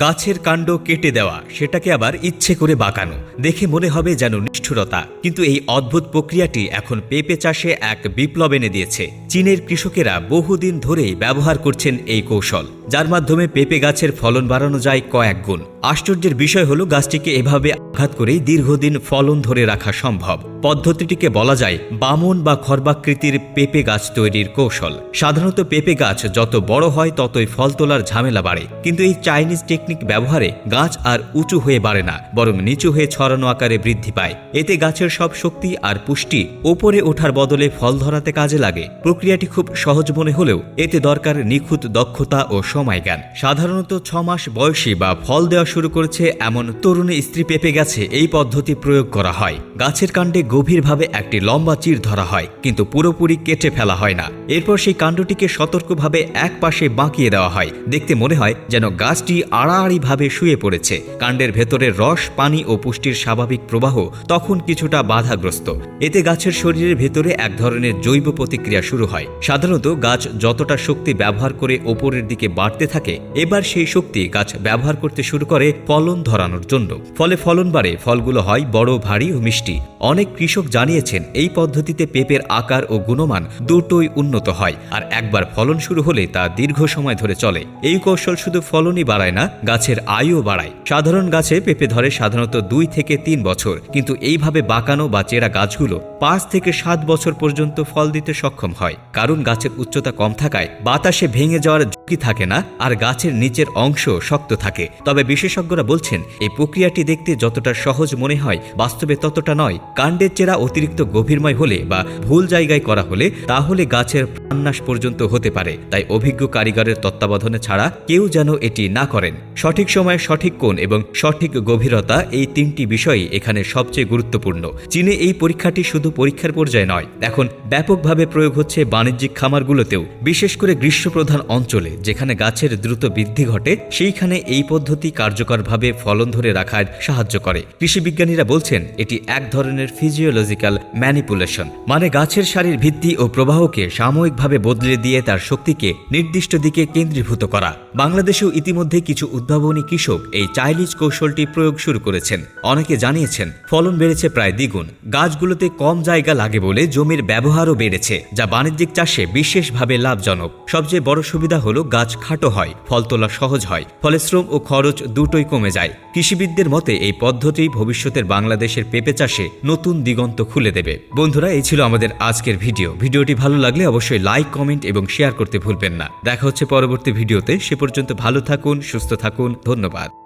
গাছের কাণ্ড কেটে দেওয়া সেটাকে আবার ইচ্ছে করে বাঁকানো। দেখে মনে হবে যেন নিষ্ঠুরতা কিন্তু এই অদ্ভুত প্রক্রিয়াটি এখন পেঁপে চাষে এক বিপ্লব এনে দিয়েছে। চীনের কৃষকেরা বহুদিন ধরেই ব্যবহার করছেন এই কৌশল, যার মাধ্যমে পেঁপে গাছের ফলন বাড়ানো যায় কয়েক গুণ। আশ্চর্যের বিষয় হলো, গাছটিকে এভাবে আঘাত করেই দীর্ঘদিন ফলন ধরে রাখা সম্ভব। পদ্ধতিটিকে বলা যায় বামন বা খর্বাকৃতির পেঁপে গাছ তৈরির কৌশল। সাধারণত পেঁপে গাছ যত বড় হয়, ততই ফল তোলার ঝামেলা বাড়ে। কিন্তু এই চাইনিজ টেকনিক ব্যবহারে গাছ আর উঁচু হয়ে বাড়ে না, বরং নিচু হয়ে ছড়ানো আকারে বৃদ্ধি পায়। এতে গাছের সব শক্তি আর পুষ্টি ওপরে ওঠার বদলে ফল ধরাতে কাজে লাগে। প্রক্রিয়াটি খুব সহজ মনে হলেও এতে দরকার নিখুঁত দক্ষতা ও সময় জ্ঞান সাধারণত ছ মাস বয়সী বা ফল দেওয়া শুরু করেছে এমন তরুণী স্ত্রী পেঁপে গাছে এই পদ্ধতি প্রয়োগ করা হয়। গাছের কাণ্ডে গভীরভাবে একটি লম্বা চির ধরা হয়, কিন্তু পুরোপুরি কেটে ফেলা হয় না। এরপর সেই কাণ্ডটিকে সতর্কভাবে এক পাশে বাঁকিয়ে দেওয়া হয়। দেখতে মনে হয় যেন গাছটি আড়াআড়িভাবে শুয়ে পড়েছে। কাণ্ডের ভেতরের রস, পানি ও পুষ্টির স্বাভাবিক প্রবাহ তখন কিছুটা বাধাগ্রস্ত। এতে গাছের শরীরের ভেতরে এক ধরনের জৈব প্রতিক্রিয়া শুরু হয়। সাধারণত গাছ যতটা শক্তি ব্যবহার করে ওপরের দিকে বাড়তে থাকে, এবার সেই শক্তি গাছ ব্যবহার করতে শুরু করে ফলন ধরানোর জন্য। ফলে ফলন বাড়ে, ফলগুলো হয় বড়, ভারী ও মিষ্টি। অনেক কৃষক জানিয়েছেন, এই পদ্ধতিতে পেঁপের আকার ও গুণমান দুটোই উন্নত হয়, আর একবার ফলন শুরু হলে তা দীর্ঘ সময় ধরে চলে। এই কৌশল শুধু ফলনই বাড়ায় না, গাছের আয়ও বাড়ায়। সাধারণ গাছে পেঁপে ধরে সাধারণত দুই থেকে তিন বছর, কিন্তু এইভাবে বাঁকানো বা চেরা গাছগুলো পাঁচ থেকে সাত বছর পর্যন্ত ফল দিতে সক্ষম হয়। কারণ গাছের উচ্চতা কম থাকায় বাতাসে ভেঙে যাওয়ার ঝুঁকি থাকে না আর গাছের নিচের অংশ শক্ত থাকে। তবে বিশেষজ্ঞরা বলছেন, এই প্রক্রিয়াটি দেখতে যতটা সহজ মনে হয়, বাস্তবে ততটা নয়। কাণ্ডের চেরা অতিরিক্ত গভীরময় হলে বা ভুল জায়গায় করা হলে তাহলে গাছের প্রাণনাশ পর্যন্ত হতে পারে, তাই অভিজ্ঞ কারিগরের তত্ত্বাবধানে ছাড়া কেউ যেন এটি না করেন। সঠিক সময়ে সঠিক কোণ এবং সঠিক গভীরতা এই তিনটি বিষয়ই এখানে সবচেয়ে গুরুত্বপূর্ণ। চীনে এই পরীক্ষাটি শুধু পরীক্ষার পর্যায়ে নয়, এখন ব্যাপকভাবে প্রয়োগ হচ্ছে বাণিজ্যিক খামারগুলোতেও, বিশেষ করে গ্রীষ্মপ্রধান অঞ্চলে, যেখানে গাছের দ্রুত বৃদ্ধি ঘটে, সেইখানে এই পদ্ধতি কার্যকরভাবে ফলন ধরে রাখার সাহায্য করে। কৃষিবিজ্ঞানীরা বলছেন, এটি এক ধরনের ফিজিওলজিক্যাল ম্যানিপুলেশন মানে গাছের সারির ভিত্তি ও প্রবাহকে সাময়িকভাবে বদলে দিয়ে তার শক্তিকে নির্দিষ্ট দিকে কেন্দ্রীভূত করা। বাংলাদেশেও ইতিমধ্যে কিছু উদ্ভাবনী কৃষক এই চাইলিজ কৌশলটি প্রয়োগ শুরু করেছেন। অনেকে জানিয়েছেন, ফলন বেড়েছে প্রায় দ্বিগুণ। গাছগুলোতে কম জায়গা লাগে বলে জমির ব্যবহারও বেড়েছে, যা বাণিজ্যিক চাষে বিশেষভাবে লাভজনক। সবচেয়ে বড় সুবিধা হলো গাছ খাটো হয়, ফল তোলা সহজ হয়, ফলে শ্রম ও খরচ দুটোই কমে যায়। কৃষিবিদদের মতে, এই পদ্ধতি ভবিষ্যতের বাংলাদেশের পেঁপে চাষে নতুন দিগন্ত খুলে দেবে। বন্ধুরা, এই ছিল আমাদের আজকের ভিডিও। ভিডিওটি ভালো লাগলে অবশ্যই লাইক কমেন্ট এবং শেয়ার করতে ভুলবেন না। দেখা হচ্ছে পরবর্তী ভিডিওতে। সে পর্যন্ত ভালো থাকুন, সুস্থ থাকুন। ধন্যবাদ।